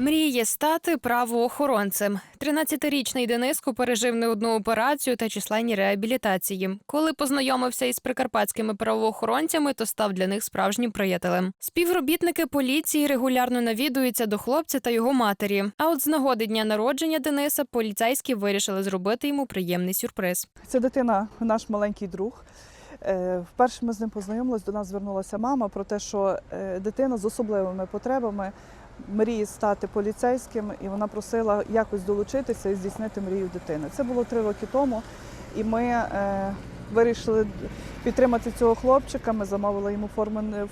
Мріє стати правоохоронцем. 13-річний Дениско пережив не одну операцію та численні реабілітації. Коли познайомився із прикарпатськими правоохоронцями, то став для них справжнім приятелем. Співробітники поліції регулярно навідуються до хлопця та його матері. А от з нагоди дня народження Дениса поліцейські вирішили зробити йому приємний сюрприз. Це дитина, наш маленький друг. Е, Вперше ми з ним познайомились, до нас звернулася мама про те, що е, дитина з особливими потребами мріє стати поліцейським, і вона просила якось долучитися і здійснити мрію дитини. Це було три роки тому, і ми е, вирішили підтримати цього хлопчика. Ми замовили йому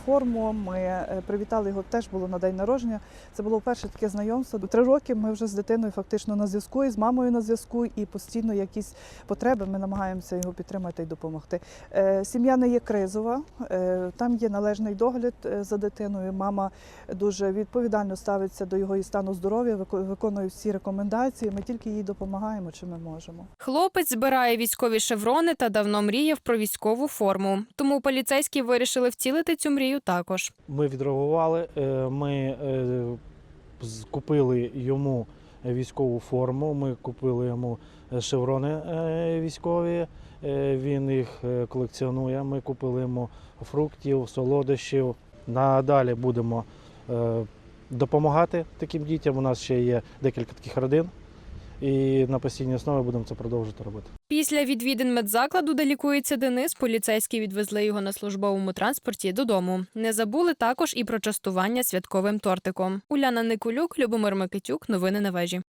форму. Ми е, привітали його теж було на день народження. Це було перше таке знайомство. Три роки ми вже з дитиною фактично на зв'язку, і з мамою на зв'язку, і постійно якісь потреби. Ми намагаємося його підтримати і допомогти. Е, Сім'я не є кризова, е, там є належний догляд е, за дитиною. Мама дуже відповідально ставиться до його і стану здоров'я, вико- виконує всі рекомендації. Ми тільки їй допомагаємо, чи ми можемо. Хлопець збирає військові шеврони та давно мріяв про військову форму. Тому поліцейські вирішили втілити цю мрію також. Ми відреагували, е, ми е, купили йому військову форму, ми купили йому е, шеврони військові, він їх колекціонує. Ми купили йому фруктів, солодощів. Надалі будемо допомагати таким дітям. У нас ще є декілька таких родин, і на постійній основі будемо це продовжувати робити. Після відвідин медзакладу, де лікується Денис, поліцейські відвезли його на службовому транспорті додому. Не забули також і про частування святковим тортиком. Уляна Никулюк, Любомир Микитюк. Новини на вежі.